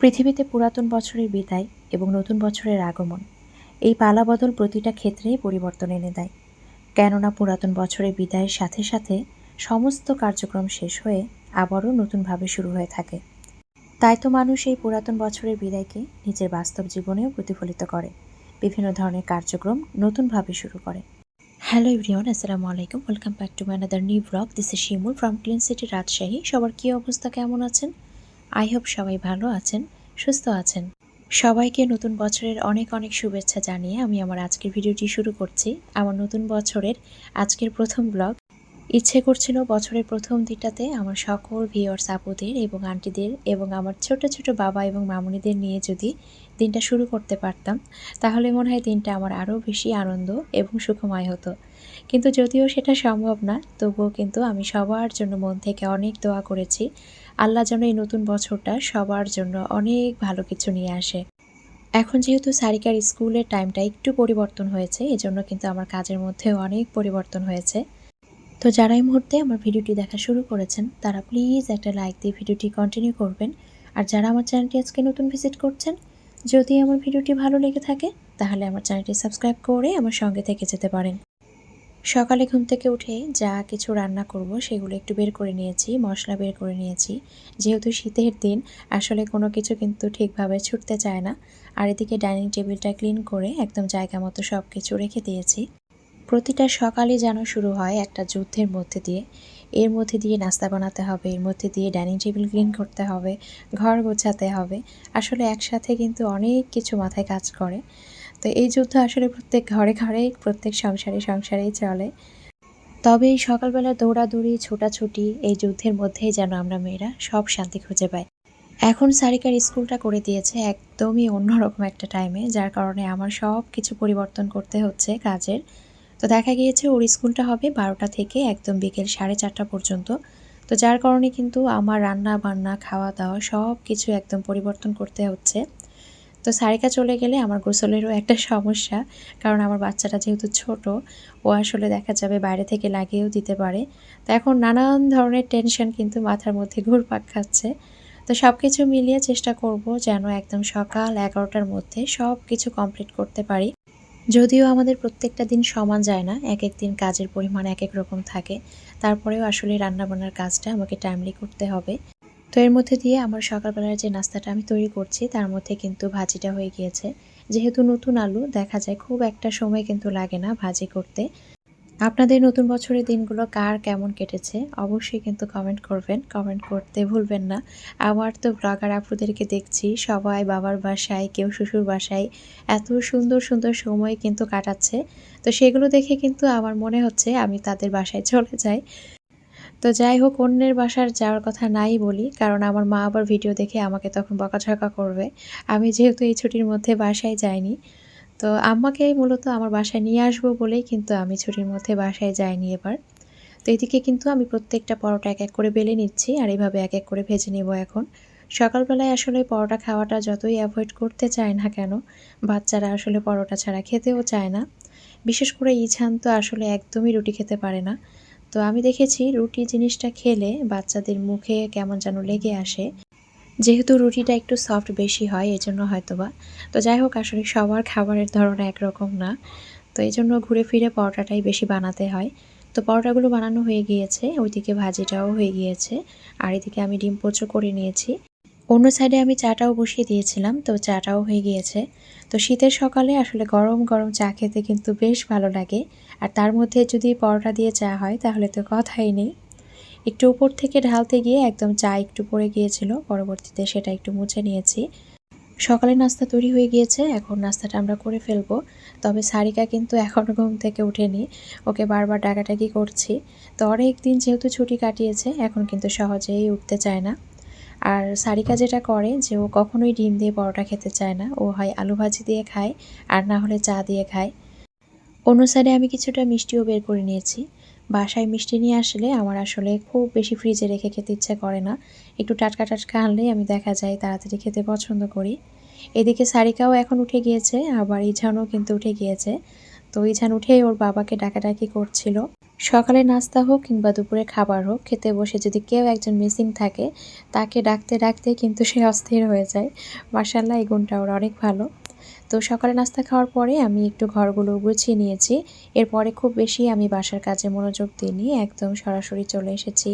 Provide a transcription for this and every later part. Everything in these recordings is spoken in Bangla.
পৃথিবীতে পুরাতন বছরের বিদায় এবং নতুন বছরের আগমন। এই পালাবদল প্রতিটা ক্ষেত্রেই পরিবর্তন এনে দেয়। কেননা পুরাতন বছরের বিদায়ের সাথে সাথে সমস্ত কার্যক্রম শেষ হয়ে আবারও নতুনভাবে শুরু হয়ে থাকে। তাই তো মানুষ এই পুরাতন বছরের বিদায়কে নিজের বাস্তব জীবনেও প্রতিফলিত করে। বিভিন্ন ধরনের কার্যক্রম নতুনভাবে শুরু করে। হ্যালো এভরিওয়ান, আসসালামু আলাইকুম। Welcome back to my another new blog. This is Shimul from clean city Rajshahi. সবার কী অবস্থা? কেমন আছেন? আই হোপ সবাই ভালো আছেন, সুস্থ আছেন। সবাইকে নতুন বছরের অনেক অনেক শুভেচ্ছা জানিয়ে আমি আমার আজকের ভিডিওটি শুরু করছি। আমার নতুন বছরের আজকের প্রথম ব্লগ। ইচ্ছে করছিল বছরের প্রথম দিনটাতে আমার সকল ভিওর্স আপুদের এবং আন্টিদের এবং আমার ছোট ছোট বাবা এবং মামুনিদের নিয়ে যদি দিনটা শুরু করতে পারতাম, তাহলে মনে হয় দিনটা আমার আরও বেশি আনন্দ এবং সুখময় হতো। কিন্তু যদিও সেটা সম্ভব না, তবুও কিন্তু আমি সবার জন্য মন থেকে অনেক দোয়া করেছি। আল্লাহ যেন এই নতুন বছরটা সবার জন্য অনেক ভালো কিছু নিয়ে আসে। এখন যেহেতু সারিকার স্কুলের টাইমটা একটু পরিবর্তন হয়েছে, এজন্য কিন্তু আমার কাজের মধ্যেও অনেক পরিবর্তন হয়েছে। তো যারা এই মুহূর্তে আমার ভিডিওটি দেখা শুরু করেছেন, তারা প্লিজ একটা লাইক দিয়ে ভিডিওটি কন্টিনিউ করবেন। আর যারা আমার চ্যানেলটি আজকে নতুন ভিজিট করছেন, যদি আমার ভিডিওটি ভালো লেগে থাকে, তাহলে আমার চ্যানেলটি সাবস্ক্রাইব করে আমার সঙ্গে থেকে যেতে পারেন। সকালে ঘুম থেকে উঠে যা কিছু রান্না করব সেগুলো একটু বের করে নিয়েছি, মশলা বের করে নিয়েছি। যেহেতু শীতের দিন, আসলে কোনো কিছু কিন্তু ঠিকভাবে ছুটতে চায় না। আর এদিকে ডাইনিং টেবিলটা ক্লিন করে একদম জায়গা মতো সব কিছু রেখে দিয়েছি। প্রতিটা সকালে যেন শুরু হয় একটা যুদ্ধের মধ্যে দিয়ে। এর মধ্যে দিয়ে নাস্তা বানাতে হবে, এর মধ্যে দিয়ে ডাইনিং টেবিল ক্লিন করতে হবে, ঘর গোছাতে হবে। আসলে একসাথে কিন্তু অনেক কিছু মাথায় কাজ করে। তো এই যুদ্ধ আসলে প্রত্যেক ঘরে ঘরে, প্রত্যেক সংসারে সংসারেই চলে। তবে এই সকালবেলা দৌড়াদৌড়ি, ছোটাছুটি, এই যুদ্ধের মধ্যেই যেন আমরা মেয়েরা সব শান্তি খুঁজে পাই। এখন সারিকার স্কুলটা করে দিয়েছে একদমই অন্যরকম একটা টাইমে যার কারণে আমার সব কিছু পরিবর্তন করতে হচ্ছে কাজের। তো দেখা গিয়েছে ওর স্কুলটা হবে বারোটা থেকে একদম বিকেল সাড়ে চারটা পর্যন্ত। তো যার কারণে কিন্তু আমার রান্না বান্না খাওয়া দাওয়া সব কিছু একদম পরিবর্তন করতে হচ্ছে। তো সারিকা চলে গেলে আমার গোসলেরও একটা সমস্যা, কারণ আমার বাচ্চাটা যেহেতু ছোট, ও আসলে দেখা যাবে বাইরে থেকে লাগিয়েও দিতে পারে। তো এখন নানান ধরনের টেনশন কিন্তু মাথার মধ্যে ঘুরপাক খাচ্ছে। তো সব কিছু মিলিয়ে চেষ্টা করব যেন একদম সকাল এগারোটার মধ্যে সব কিছু কমপ্লিট করতে পারি। যদিও আমাদের প্রত্যেকটা দিন সমান যায় না এক এক দিন কাজের পরিমাণ এক এক রকম থাকে। তারপরেও আসলে রান্নাবান্নার কাজটা আমাকে টাইমলি করতে হবে। তো এর মধ্যে দিয়ে আমার সকালবেলার যে নাস্তাটা আমি তৈরি করছি, তার মধ্যে কিন্তু ভাজিটা হয়ে গিয়েছে। যেহেতু নতুন আলু, দেখা যায় খুব একটা সময় কিন্তু লাগে না ভাজি করতে। আপনাদের নতুন বছরের দিনগুলো কার কেমন কেটেছে, অবশ্যই কিন্তু কমেন্ট করবেন। কমেন্ট করতে ভুলবেন না। আমার তো ব্লগার আপুদেরকে দেখছি, সবাই বাবার বাসায়, কেউ শ্বশুর বাসায় এত সুন্দর সুন্দর সময় কিন্তু কাটাচ্ছে। তো সেগুলো দেখে কিন্তু আমার মনে হচ্ছে আমি তাদের বাসায় চলে যাই। তো যাই হোক, অন্যের বাসার যাওয়ার কথা নাই বলি, কারণ আমার মা আবার ভিডিও দেখে আমাকে তখন বকাঝকা করবে। আমি যেহেতু এই ছুটির মধ্যে বাসায় যাইনি, তো আম্মাকে মূলত আমার বাসায় নিয়ে আসব বলেই কিন্তু আমি ছুটির মধ্যে বাসায় যাইনি এবার। তো এদিকে কিন্তু আমি প্রত্যেকটা পরোটা এক এক করে বেলে নিচ্ছি, আর এইভাবে এক এক করে ভেজে নেব এখন। সকালবেলায় আসলে পরোটা খাওয়াটা যতই অ্যাভয়েড করতে চায় না কেন, বাচ্চারা আসলে পরোটা ছাড়া খেতেও চায় না। বিশেষ করে ইছান তো আসলে একদমই রুটি খেতে পারে না। তো আমি দেখেছি রুটি জিনিসটা খেলে বাচ্চাদের মুখে কেমন যেন লেগে আসে। যেহেতু রুটিটা একটু সফট বেশি হয় এই জন্য হয়তো বা তো যাই হোক, আসলে সবার খাবারের ধরন একরকম না। তো এই জন্য ঘুরে ফিরে পরোটাটাই বেশি বানাতে হয়। তো পরোটাগুলো বানানো হয়ে গিয়েছে, ওইদিকে ভাজিটাও হয়ে গিয়েছে। আর এদিকে আমি ডিম পোচো করে নিয়েছি। অন্য সাইডে আমি চাটাও বসিয়ে দিয়েছিলাম, তো চাটাও হয়ে গিয়েছে। তো শীতের সকালে আসলে গরম গরম চা খেতে কিন্তু বেশ ভালো লাগে। আর তার মধ্যে যদি পরোটা দিয়ে চা হয়, তাহলে তো কথাই নেই। একটু উপর থেকে ঢালতে গিয়ে একদম চা একটু পড়ে গিয়েছিল, পরবর্তীতে সেটা একটু মুছে নিয়েছি। সকালে নাস্তা তৈরি হয়ে গিয়েছে, এখন নাস্তাটা আমরা করে ফেলব। তবে সারিকা কিন্তু এখনও ঘুম থেকে উঠেনি ওকে বারবার ডাকাটাকি করছি। তো অনেক দিন যেহেতু ছুটি কাটিয়েছে, এখন কিন্তু সহজেই উঠতে চায় না। আর সারিকা যেটা করে যে ও কখনোই ডিম দিয়ে পরোটা খেতে চায় না। ও হয় আলু ভাজি দিয়ে খায় আর না হলে চা দিয়ে খায়। অন্য সাইডে আমি কিছুটা মিষ্টিও বের করে নিয়েছি। বাসায় মিষ্টি নিয়ে আসলে আমার আসলে খুব বেশি ফ্রিজে রেখে খেতে ইচ্ছে করে না। একটু টাটকা টাটকা আনলেই আমি দেখা যায় তাড়াতাড়ি খেতে পছন্দ করি। এদিকে সারিকাও এখন উঠে গিয়েছে, আবার ইঝানও কিন্তু উঠে গিয়েছে। তো ইঝান উঠেই ওর বাবাকে ডাকাডাকি করছিল। সকালে নাস্তা হোক কিংবা দুপুরে খাবার হোক, খেতে বসে যদি কেউ একজন মিসিং থাকে, তাকে ডাকতে ডাকতে কিন্তু সে অস্থির হয়ে যায়। মার্শাল্লাহ এই গুণটা ওর অনেক ভালো। তো সকালে নাস্তা খাওয়ার পরে আমি একটু ঘরগুলো গুছিয়ে নিয়েছি। এরপরে খুব বেশি আমি বাসার কাজে মনোযোগ দিইনি, একদম সরাসরি চলে এসেছি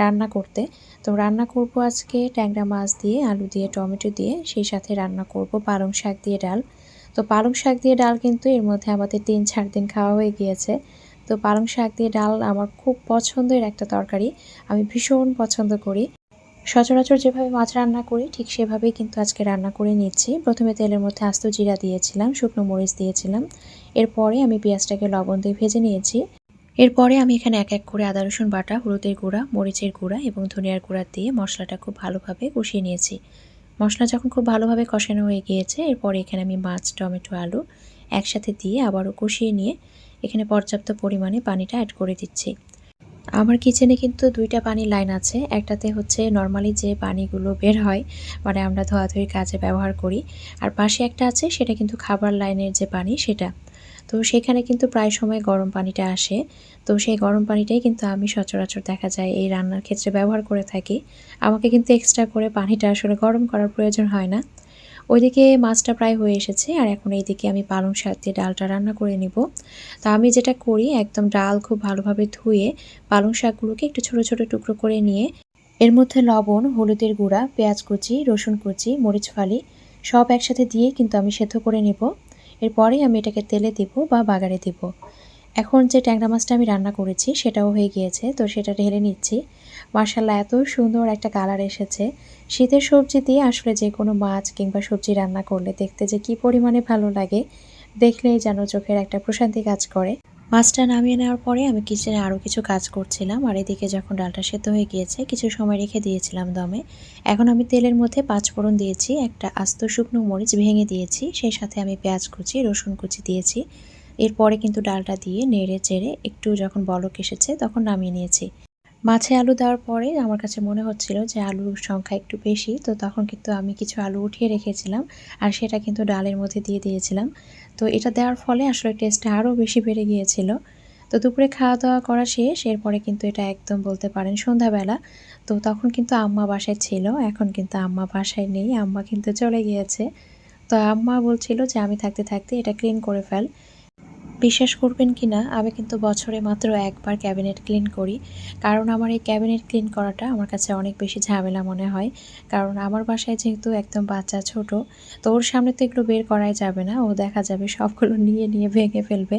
রান্না করতে। তো রান্না করব আজকে ট্যাংরা মাছ দিয়ে, আলু দিয়ে, টমেটো দিয়ে, সেই সাথে রান্না করব পালং শাক দিয়ে ডাল। তো পালং শাক দিয়ে ডাল কিন্তু এর মধ্যে আমাদের তিন চার দিন খাওয়া হয়ে গিয়েছে। তো পালং শাক দিয়ে ডাল আমার খুব পছন্দের একটা তরকারি। আমি ভীষণ পছন্দ করি। সচরাচর যেভাবে মাছ রান্না করি, ঠিক সেভাবেই কিন্তু আজকে রান্না করে নিচ্ছি। প্রথমে তেলের মধ্যে আস্ত জিরা দিয়েছিলাম, শুকনো মরিচ দিয়েছিলাম। এরপরে আমি পেঁয়াজটাকে লবণ দিয়ে ভেজে নিয়েছি। এরপরে আমি এখানে এক এক করে আদা, রসুন বাটা, হলুদের গুঁড়া, মরিচের গুঁড়া এবং ধনিয়ার গুঁড়া দিয়ে মশলাটা খুব ভালোভাবে কষিয়ে নিয়েছি। মশলা যখন খুব ভালোভাবে কষানো হয়ে গিয়েছে, এরপরে এখানে আমি মাছ, টমেটো, আলু একসাথে দিয়ে আবারও কষিয়ে নিয়ে এখানে পর্যাপ্ত পরিমাণে পানিটা অ্যাড করে দিচ্ছি। আমার কিচেনে কিন্তু দুইটা পানির লাইন আছে। একটাতে হচ্ছে নর্মালি যে পানিগুলো বের হয় মানে আমরা ধোয়াধুয়ির কাজে ব্যবহার করি, আর পাশে একটা আছে, সেটা কিন্তু খাবার লাইনের যে পানি, সেটা। তো সেখানে কিন্তু প্রায় সময় গরম পানিটা আসে। তো সেই গরম পানিটাই কিন্তু আমি সচরাচর দেখা যায় এই রান্নার ক্ষেত্রে ব্যবহার করে থাকি। আমাকে কিন্তু এক্সট্রা করে পানিটা আসলে গরম করার প্রয়োজন হয় না। ওইদিকে মাছটা প্রায় হয়ে এসেছে আর এখন এইদিকে আমি পালং শাক দিয়ে ডালটা রান্না করে নিব। তো আমি যেটা করি, একদম ডাল খুব ভালোভাবে ধুয়ে পালং শাকগুলোকে একটু ছোট ছোট টুকরো করে নিয়ে এর মধ্যে লবণ, হলুদের গুঁড়া, পেঁয়াজ কুচি, রসুন কুচি, মরিচ ফালি সব একসাথে দিয়ে কিন্তু আমি সেদ্ধ করে নেব। এরপরে আমি এটাকে তেলে দিব বা বাগারে দিব। এখন যে ট্যাংরা মাছটা আমি রান্না করেছি সেটাও হয়ে গিয়েছে, তো সেটা ঢেলে নিচ্ছি। মার্শাল্লাহ এত সুন্দর একটা কালার এসেছে। শীতের সবজি দিয়ে আসলে যে কোনো মাছ কিংবা সবজি রান্না করলে দেখতে যে কি পরিমাণে ভালো লাগে, দেখলেই যেন চোখের একটা প্রশান্তি কাজ করে। মাছটা নামিয়ে নেওয়ার পরে আমি কিচেনে আরও কিছু কাজ করছিলাম, আর এদিকে যখন ডালটা সেদ্ধ হয়ে গিয়েছে, কিছু সময় রেখে দিয়েছিলাম দমে। এখন আমি তেলের মধ্যে পাঁচ ফোড়ন দিয়েছি, একটা আস্ত শুকনো মরিচ ভেঙে দিয়েছি, সেই সাথে আমি পেঁয়াজ কুচি, রসুন কুচি দিয়েছি। এরপরে কিন্তু ডালটা দিয়ে নেড়ে চেড়ে একটু যখন বলক এসেছে, তখন নামিয়ে নিয়েছি। মাছে আলু দেওয়ার পরে আমার কাছে মনে হচ্ছিল যে আলুর সংখ্যা একটু বেশি, তো তখন কিন্তু আমি কিছু আলু উঠিয়ে রেখেছিলাম আর সেটা কিন্তু ডালের মধ্যে দিয়ে দিয়েছিলাম। তো এটা দেওয়ার ফলে আসলে টেস্টটা আরও বেশি বেড়ে গিয়েছিল। তো দুপুরে খাওয়া দাওয়া করা শেষ, এরপরে কিন্তু এটা একদম বলতে পারেন সন্ধ্যাবেলা। তো তখন কিন্তু আম্মা বাসায় ছিল, এখন কিন্তু আম্মা বাসায় নেই, আম্মা কিন্তু চলে গিয়েছে। তো আম্মা বলছিল যে আমি থাকতে থাকতে এটা ক্লিন করে ফেল। বিশ্বাস করবেন কি না, আমি কিন্তু বছরে মাত্র একবার ক্যাবিনেট ক্লিন করি। কারণ আমার এই ক্যাবিনেট ক্লিন করাটা আমার কাছে অনেক বেশি ঝামেলা মনে হয়। কারণ আমার বাসায় যেহেতু একদম বাচ্চা ছোট, তো ওর সামনে তো এগুলো বের করাই যাবে না। ও দেখা যাবে সবগুলো নিয়ে নিয়ে ভেঙে ফেলবে।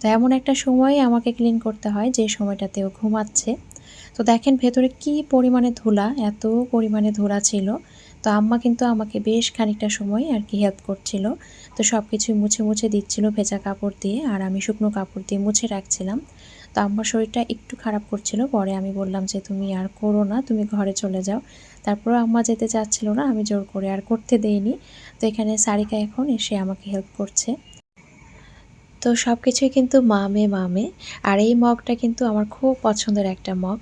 তো এমন একটা সময় আমাকে ক্লিন করতে হয়, যে সময়টাতে ও ঘুমাচ্ছে। তো দেখেন ভেতরে কি পরিমাণে ধুলা, এত পরিমাণে ধুলা ছিল। তো আম্মা কিন্তু আমাকে বেশ খানিকটা সময় আর কি হেল্প করছিল। তো সব কিছুই মুছে মুছে দিচ্ছিল ভেজা কাপড় দিয়ে আর আমি শুকনো কাপড় দিয়ে মুছে রাখছিলাম। তো আম্মার শরীরটা একটু খারাপ করছিল। পরে আমি বললাম যে, তুমি আর করো না, তুমি ঘরে চলে যাও। তারপরে আম্মা যেতে চাচ্ছিল না, আমি জোর করে আর করতে দেইনি। তো এখানে সারিকা এখন এসে আমাকে হেল্প করছে। তো সব কিছুই কিন্তু মামে মামে আর এই মগটা কিন্তু আমার খুব পছন্দের একটা মগ।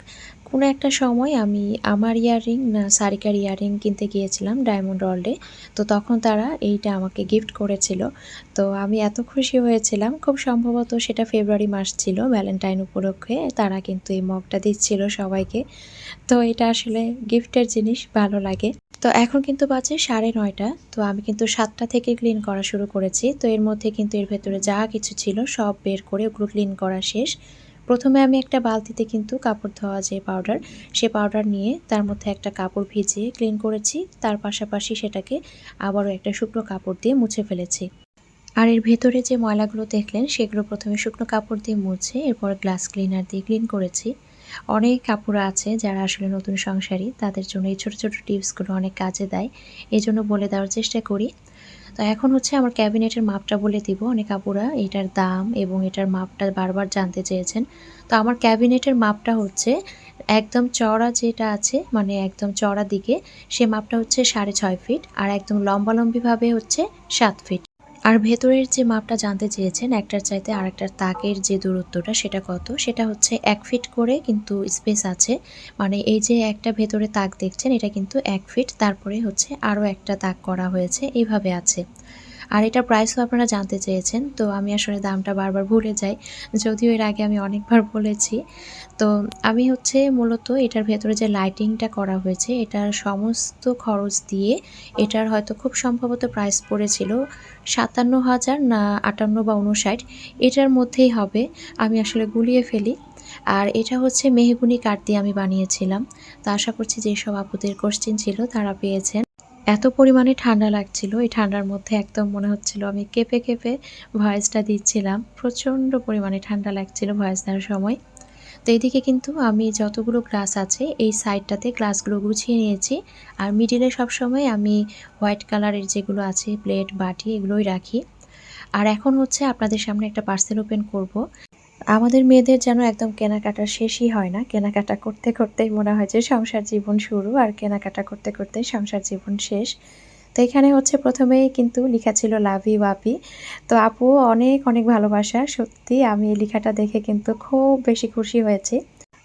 কোনো একটা সময় আমি আমার ইয়াররিং না সারিকার ইয়াররিং কিনতে গিয়েছিলাম ডায়মন্ড ওয়ার্ল্ডে। তো তখন তারা এইটা আমাকে গিফট করেছিল। তো আমি এত খুশি হয়েছিলাম। খুব সম্ভবত সেটা ফেব্রুয়ারি মাস ছিল, ভ্যালেন্টাইন উপলক্ষে তারা কিন্তু এই মগটা দিচ্ছিল সবাইকে। তো এটা আসলে গিফটের জিনিস, ভালো লাগে। তো এখন কিন্তু বাজে সাড়ে নয়টা। তো আমি কিন্তু সাতটা থেকে ক্লিন করা শুরু করেছি। তো এর মধ্যে কিন্তু এর ভেতরে যা কিছু ছিল সব বের করে ওগুলো ক্লিন করা শেষ। প্রথমে আমি একটা বালতিতে কিন্তু কাপড় ধোয়া যে পাউডার সে পাউডার নিয়ে তার মধ্যে একটা কাপড় ভিজিয়ে ক্লিন করেছি। তার পাশাপাশি সেটাকে আবারও একটা শুকনো কাপড় দিয়ে মুছে ফেলেছি। আর এর ভেতরে যে ময়লাগুলো দেখলেন, সেগুলো প্রথমে শুকনো কাপড় দিয়ে মুছে এরপর গ্লাস ক্লিনার দিয়ে ক্লিন করেছি। অনেক কাপড় আছে যারা আসলে নতুন সংসারী, তাদের জন্য এই ছোটো ছোটো টিপসগুলো অনেক কাজে দেয়। এই জন্য বলে দেওয়ার চেষ্টা করি তো এখন হচ্ছে আমার ক্যাবিনেটের মাপটা বলে দিব। অনেক আপুরা এটার দাম এবং এটার মাপটা বারবার জানতে চেয়েছেন। তো আমার ক্যাবিনেটের মাপটা হচ্ছে একদম চড়া যেটা আছে মানে একদম চড়া দিকে, সে মাপটা হচ্ছে সাড়ে ছয় ফিট আর একদম লম্বালম্বিভাবে হচ্ছে সাত ফিট। আর ভেতরের যে মাপটা জানতে চেয়েছেন, একটার চাইতে আরেকটার তাকের যে দূরত্বটা সেটা কত? সেটা হচ্ছে এক ফিট করে কিন্তু স্পেস আছে। মানে এই যে একটা ভেতরে তাক দেখছেন, এটা কিন্তু এক ফিট। তারপরে হচ্ছে আরও একটা তাক করা হয়েছে। এইভাবে আছে। আর এটার প্রাইসও আপনারা জানতে চেয়েছেন, তো আমি আসলে দামটা বারবার ভুলে যাই। যদিও এর আগে আমি অনেকবার বলেছি, তো আমি হচ্ছে মূলত এটার ভেতরে যে লাইটিংটা করা হয়েছে, এটার সমস্ত খরচ দিয়ে এটার হয়তো খুব সম্ভবত প্রাইস পড়েছিল সাতান্ন হাজার না আটান্ন বা উনষাট এটার মধ্যেই হবে, আমি আসলে গুলিয়ে ফেলি। আর এটা হচ্ছে মেহগুনি কাঠ দিয়ে আমি বানিয়েছিলাম, তো আশা করছি যেসব আপুদের কোশ্চেন ছিল, তারা পেয়েছেন। এত পরিমাণে ঠান্ডা লাগছিল, এই ঠান্ডার মধ্যে একদম মনে হচ্ছিল আমি কেঁপে কেঁপে ভয়েসটা দিচ্ছিলাম, প্রচণ্ড পরিমাণে ঠান্ডা লাগছিল ভয়েস দেওয়ার সময়। তো এইদিকে কিন্তু আমি যতগুলো গ্লাস আছে, এই সাইডটাতে গ্লাসগুলো গুছিয়ে নিয়েছি আর মিডিলে সবসময় আমি হোয়াইট কালারের যেগুলো আছে, প্লেট, বাটি এগুলোই রাখি। আর এখন হচ্ছে আপনাদের সামনে একটা পার্সেল ওপেন করব। আমাদের মেয়েদের যেন একদম কেনাকাটা শেষই হয় না। কেনাকাটা করতে করতেই মনে হয় যে সংসার জীবন শুরু আর কেনাকাটা করতে করতে সংসার জীবন শেষ। তো এখানে হচ্ছে প্রথমেই কিন্তু লেখা ছিল লাভি ওয়াপি তো আপু অনেক অনেক ভালোবাসা। সত্যি আমি এই লেখাটা দেখে কিন্তু খুব বেশি খুশি হয়েছি।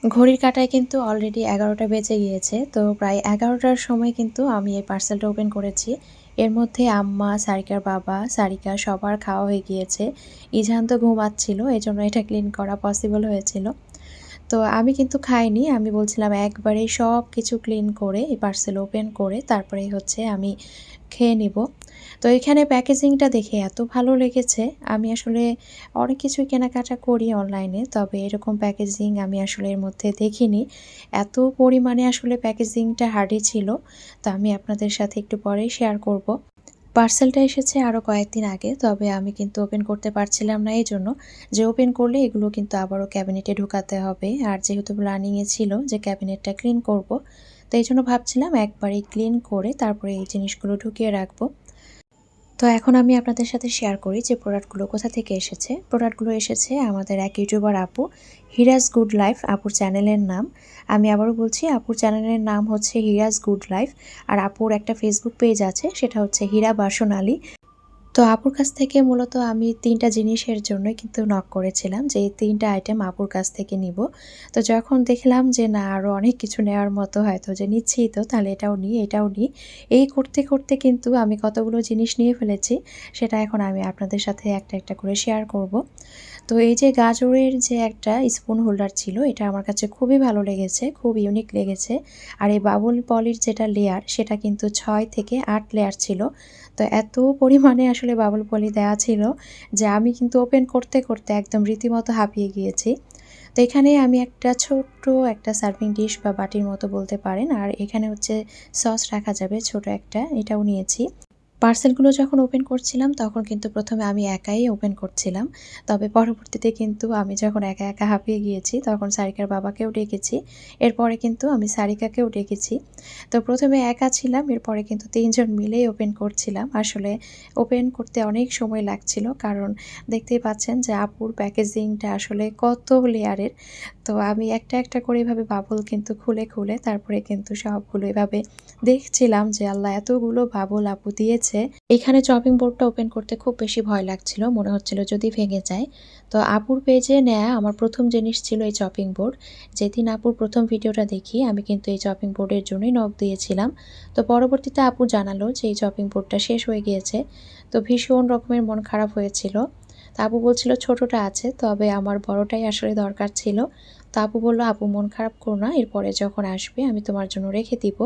ঘড়ির কাটায় কিন্তু অলরেডি এগারোটা বেজে গিয়েছে। তো প্রায় এগারোটার সময় কিন্তু আমি এই পার্সেলটা ওপেন করেছি। এর মধ্যে আম্মা, সারিকার বাবা, সারিকা সবার খাওয়া হয়ে গিয়েছে। ইজান তো ঘুমাচ্ছিল, এজন্য জন্য এটা ক্লিন করা পসিবল হয়েছিল। তো আমি কিন্তু খাইনি। আমি বলছিলাম একবারেই সব কিছু ক্লিন করে, এই পার্সেল ওপেন করে তারপরে হচ্ছে আমি খেয়ে নিব। তো এখানে প্যাকেজিংটা দেখে এত ভালো লেগেছে। আমি আসলে অনেক কিছুই কেনাকাটা করি অনলাইনে তবে এরকম প্যাকেজিং আমি আসলে এর মধ্যে দেখিনি। এত পরিমাণে আসলে প্যাকেজিংটা হার্ডি ছিল। তো আমি আপনাদের সাথে একটু পরেই শেয়ার করব। পার্সেলটা এসেছে আরও কয়েকদিন আগে, তবে আমি কিন্তু ওপেন করতে পারছিলাম না এই জন্য। যে ওপেন করলে এগুলো কিন্তু আবারও ক্যাবিনেটে ঢুকাতে হবে। আর যেহেতু প্ল্যানিংয়ে ছিল যে ক্যাবিনেটটা ক্লিন করব তো এই জন্য ভাবছিলাম একবারই ক্লিন করে তারপরে এই জিনিসগুলো ঢুকিয়ে রাখব। তো এখন আমি আপনাদের সাথে শেয়ার করি যে প্রোডাক্টগুলো কোথা থেকে এসেছে। প্রোডাক্টগুলো এসেছে আমাদের এক ইউটিউবার আপু হিরাজ গুড লাইফ আপুর চ্যানেলের নাম। আমি আবারও বলছি, আপুর চ্যানেলের নাম হচ্ছে হিরাজ গুড লাইফ আর আপুর একটা ফেসবুক পেজ আছে, সেটা হচ্ছে হীরা বাসন আলী তো আপুর কাছ থেকে মূলত আমি তিনটা জিনিসের জন্য কিন্তু নক করেছিলাম যে এই তিনটা আইটেম আপুর কাছ থেকে নিব। তো যখন দেখলাম যে না আরও অনেক কিছু নেওয়ার মতো হয়তো যে নিচ্ছি তো, তাহলে এটাও নিই এটাও নিই। এই করতে করতে কিন্তু আমি কতগুলো জিনিস নিয়ে ফেলেছি, সেটা এখন আমি আপনাদের সাথে একটা একটা করে শেয়ার করব। তো এই যে গাজরের যে একটা স্পুন হোল্ডার ছিল, এটা আমার কাছে খুবই ভালো লেগেছে, খুব ইউনিক লেগেছে। আর এই বাবুল পলির যেটা লেয়ার সেটা কিন্তু ছয় থেকে আট লেয়ার ছিল। তো এত পরিমাণে আসলে বাবুল পলি দেওয়া ছিল যে আমি কিন্তু ওপেন করতে করতে একদম রীতিমতো হাঁপিয়ে গিয়েছি। তো এখানে আমি একটা ছোট্ট একটা সার্ভিং ডিশ বা বাটির মতো বলতে পারেন, আর এখানে হচ্ছে সস রাখা যাবে ছোট একটা, এটাও নিয়েছি। পার্সেলগুলো যখন ওপেন করছিলাম, তখন কিন্তু প্রথমে আমি একাই ওপেন করছিলাম। তবে পরবর্তীতে কিন্তু আমি যখন একা একা হাঁপিয়ে গিয়েছি, তখন সারিকার বাবাকেও ডেকেছি। এরপরে কিন্তু আমি সারিকাকেও ডেকেছি। তো প্রথমে একা ছিলাম, এরপরে কিন্তু তিনজন মিলেই ওপেন করছিলাম। আসলে ওপেন করতে অনেক সময় লাগছিল, কারণ দেখতেই পাচ্ছেন যে আপুর প্যাকেজিংটা আসলে কত লেয়ারের। তো আমি একটা একটা করে এভাবে বাবল কিন্তু খুলে খুলে, তারপরে কিন্তু সবগুলো এভাবে দেখছিলাম যে আল্লাহ এতগুলো বাবল আপু দিয়েছে। হচ্ছে এখানে চপিং বোর্ডটা ওপেন করতে খুব বেশি ভয় লাগছিল, মনে হচ্ছিল যদি ভেঙে যায়। তো আপুর পেজে নেয়া আমার প্রথম জিনিস ছিল এই চপিং বোর্ড যেদিন আপুর প্রথম ভিডিওটা দেখি, আমি কিন্তু এই চপিং বোর্ডের জন্যই নখ দিয়েছিলাম। তো পরবর্তীতে আপু জানালো যে এই চপিং বোর্ডটা শেষ হয়ে গিয়েছে। তো ভীষণ রকমের মন খারাপ হয়েছিল। তা আপু বলছিল, ছোটটা আছে, তবে আমার বড়টাই আসলে দরকার ছিল। তো আপু বলল, আপু মন খারাপ করো না, এরপরে যখন আসবে আমি তোমার জন্য রেখে দিব।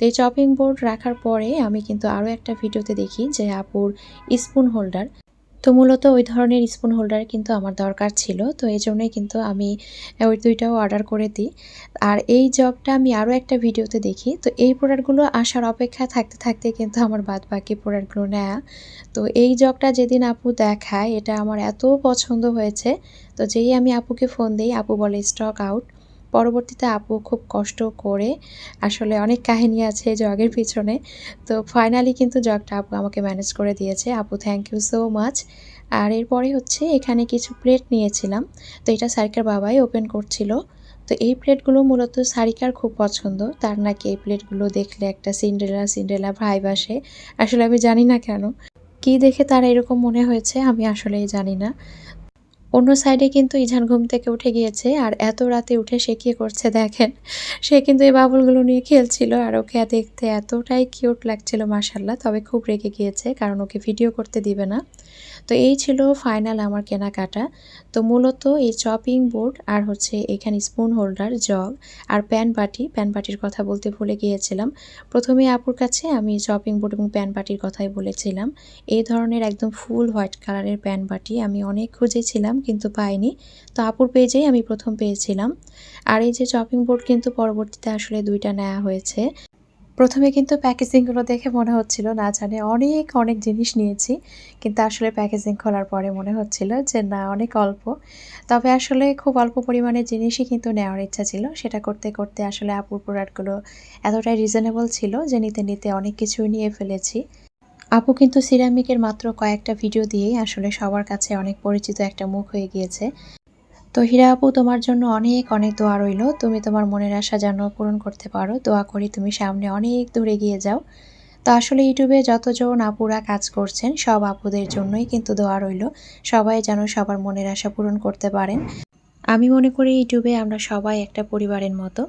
তো এই চপিং বোর্ড রাখার পরে আমি কিন্তু আরও একটা ভিডিওতে দেখি যে আপুর স্পুন হোল্ডার তো মূলত ওই ধরনের স্পুন হোল্ডার কিন্তু আমার দরকার ছিল, তো এই জন্যই কিন্তু আমি ওই দুইটাও অর্ডার করে দিই। আর এই জগটা আমি আরও একটা ভিডিওতে দেখি, তো এই প্রোডাক্টগুলো আসার অপেক্ষা থাকতে থাকতে কিন্তু আমার বাদ বাকি প্রোডাক্টগুলো নেয়া। তো এই জগটা যেদিন আপু দেখায়, এটা আমার এত পছন্দ হয়েছে, তো যেই আমি আপুকে ফোন দিই, আপু বলে স্টক আউট পরবর্তীতে আপু খুব কষ্ট করে আসলে অনেক কাহিনী আছে জগের পিছনে। তো ফাইনালি কিন্তু জগটা আপু আমাকে ম্যানেজ করে দিয়েছে। আপু থ্যাংক ইউ সো মাচ আর এরপরে হচ্ছে এখানে কিছু প্লেট নিয়েছিলাম। তো এটা সারিকার বাবাই ওপেন করছিল। তো এই প্লেটগুলো মূলত সারিকার খুব পছন্দ। তার নাকি এই প্লেটগুলো দেখলে একটা সিন্ডেলা সিন্ডেলা ভাইব আসে। আসলে আমি জানি না কেন। কি দেখে তার এরকম মনে হয়েছে আমি আসলেই জানি না। অন্য সাইডে কিন্তু ইঝান ঘুম থেকে উঠে গিয়েছে আর এত রাতে উঠে সে কী করছে দেখেন। সে কিন্তু এই বাবুলগুলো নিয়ে খেলছিল আর ওকে দেখতে এতটাই কিউট লাগছিল মাসাল্লাহ তবে খুব রেগে গিয়েছে, কারণ ওকে ভিডিও করতে দিবে না। তো এই ছিল ফাইনাল আমার কেনাকাটা। তো মূলত এই চপিং বোর্ড আর হচ্ছে এখানে স্পুন হোল্ডার জগ আর প্যান বাটি প্যান বাটির কথা বলতে ভুলে গিয়েছিলাম। প্রথমে আপুর কাছে আমি চপিং বোর্ড এবং প্যান বাটির কথাই বলেছিলাম। এই ধরনের একদম ফুল হোয়াইট কালারের প্যান বাটি আমি অনেক খুঁজেছিলাম কিন্তু পাইনি। তো আপুর পেজেই আমি প্রথম পেয়েছিলাম। আর এই যে চপিং বোর্ড কিন্তু পরবর্তীতে আসলে দুইটা নেওয়া হয়েছে। প্রথমে কিন্তু প্যাকেজিংগুলো দেখে মনে হচ্ছিল, না জানে অনেক অনেক জিনিস নিয়েছি, কিন্তু আসলে প্যাকেজিং খোলার পরে মনে হচ্ছিল যে না, অনেক অল্প। তবে আসলে খুব অল্প পরিমাণে জিনিসই কিন্তু নেওয়ার ইচ্ছা ছিল। সেটা করতে করতে আসলে আপুর প্রোডাক্টগুলো এতটাই রিজনেবল ছিল যে নিতে নিতে অনেক কিছুই নিয়ে ফেলেছি। আপু কিন্তু সিরামিকের মাত্র কয়েকটা ভিডিও দিয়েই আসলে সবার কাছে অনেক পরিচিত একটা মুখ হয়ে গিয়েছে। তো হীরা আপু, তোমার জন্য অনেক অনেক দোয়া রইল। তুমি তোমার মনের আশা যেন পূরণ করতে পারো। দোয়া করি তুমি সামনে অনেক দূরে গিয়ে যাও। তো আসলে ইউটিউবে যতজন আপুরা কাজ করছেন, সব আপুদের জন্যই কিন্তু দোয়া রইল। সবাই যেন সবার মনের আশা পূরণ করতে পারেন। আমি মনে করি ইউটিউবে আমরা সবাই একটা পরিবারের মতো।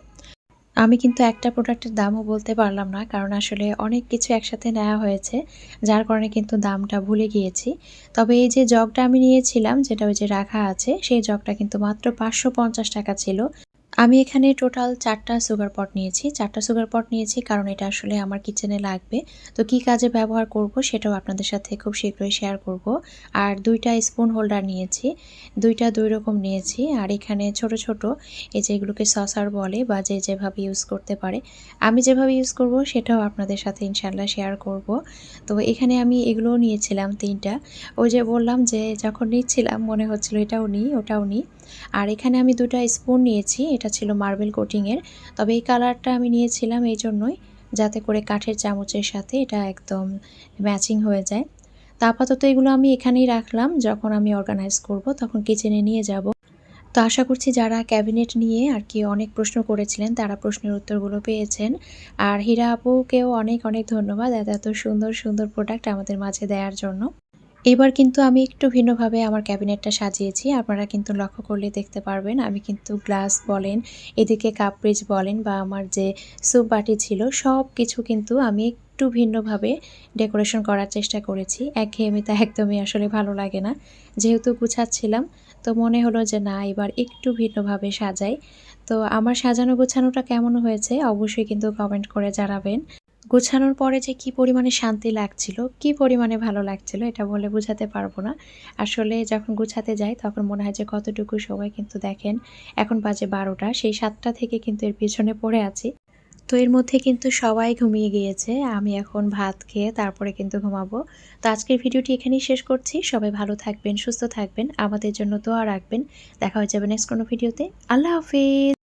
আমি কিন্তু একটা প্রোডাক্টের দামও বলতে পারলাম না, কারণ আসলে অনেক কিছু একসাথে নেওয়া হয়েছে, যার কারণে কিন্তু দামটা ভুলে গিয়েছি। তবে এই যে জগটা আমি নিয়েছিলাম, যেটা ওই যে রাখা আছে, সেই জগটা কিন্তু মাত্র পাঁচশো পঞ্চাশ টাকা ছিল। আমি এখানে টোটাল চারটা সুগার পট নিয়েছি। চারটা সুগার পট নিয়েছি কারণ এটা আসলে আমার কিচেনে লাগবে। তো কি কাজে ব্যবহার করব সেটাও আপনাদের সাথে খুব শীঘ্রই শেয়ার করব। আর দুইটা স্পুন হোল্ডার নিয়েছি। দুইটা দুই রকম নিয়েছি। আর এখানে ছোট ছোট এই যে এগুলোকে সসার বলে বা যে যেভাবে ইউজ করতে পারে। আমি যেভাবে ইউজ করব সেটাও আপনাদের সাথে ইনশাল্লাহ শেয়ার করব। তো এখানে আমি এগুলোও নিয়েছিলাম তিনটা। ওই যে বললাম যে যখন নিচ্ছিলাম মনে হচ্ছিল এটাও নিই, ওটাও নিই। আর এখানে আমি দুটা স্পুন নিয়েছি, এটা ছিল মার্বেল কোটিংয়ের। তবে এই কালারটা আমি নিয়েছিলাম এই জন্যই, যাতে করে কাঠের চামচের সাথে এটা একদম ম্যাচিং হয়ে যায়। তা আপাতত এগুলো আমি এখানেই রাখলাম, যখন আমি অর্গানাইজ করব তখন কিচেনে নিয়ে যাব। তো আশা করছি যারা ক্যাবিনেট নিয়ে আর কি অনেক প্রশ্ন করেছিলেন, তারা প্রশ্নের উত্তরগুলো পেয়েছেন। আর হীরা আপুকেও অনেক অনেক ধন্যবাদ এত এত সুন্দর সুন্দর প্রোডাক্ট আমাদের মাঝে দেওয়ার জন্য। এবার কিন্তু আমি একটু ভিন্নভাবে আমার ক্যাবিনেটটা সাজিয়েছি। আপনারা কিন্তু লক্ষ্য করলে দেখতে পারবেন, আমি কিন্তু গ্লাস বলেন, এদিকে কাপড়িজ বলেন বা আমার যে স্যুপ বাটি ছিল সব কিছু কিন্তু আমি একটু ভিন্নভাবে ডেকোরেশন করার চেষ্টা করেছি। একঘেয়েমিতা একদমই আসলে ভালো লাগে না। যেহেতু গুছাচ্ছিলাম, তো মনে হলো যে না, এবার একটু ভিন্নভাবে সাজাই। তো আমার সাজানো গোছানোটা কেমন হয়েছে, অবশ্যই কিন্তু কমেন্ট করে জানাবেন। গোছানোর পরে যে কি পরিমাণে শান্তি লাগছিল, কি পরিমাণে ভালো লাগছিল এটা বলে বোঝাতে পারব না। আসলে যখন গোছাতে যাই তখন মনে হয় যে কতটুকু সময় কিন্তু দেখেন, এখন বাজে বারোটা, সেই সাতটা থেকে কিন্তু এর পিছনে পড়ে আছি। তো এর মধ্যে কিন্তু সবাই ঘুমিয়ে গিয়েছে, আমি এখন ভাত খেয়ে তারপরে কিন্তু ঘুমাবো। তো আজকের ভিডিওটি এখানেই শেষ করছি, সবাই ভালো থাকবেন, সুস্থ থাকবেন, আমাদের জন্য দোয়া রাখবেন। দেখা হয়ে যাবে নেক্সট কোনো ভিডিওতে। আল্লাহ হাফিজ!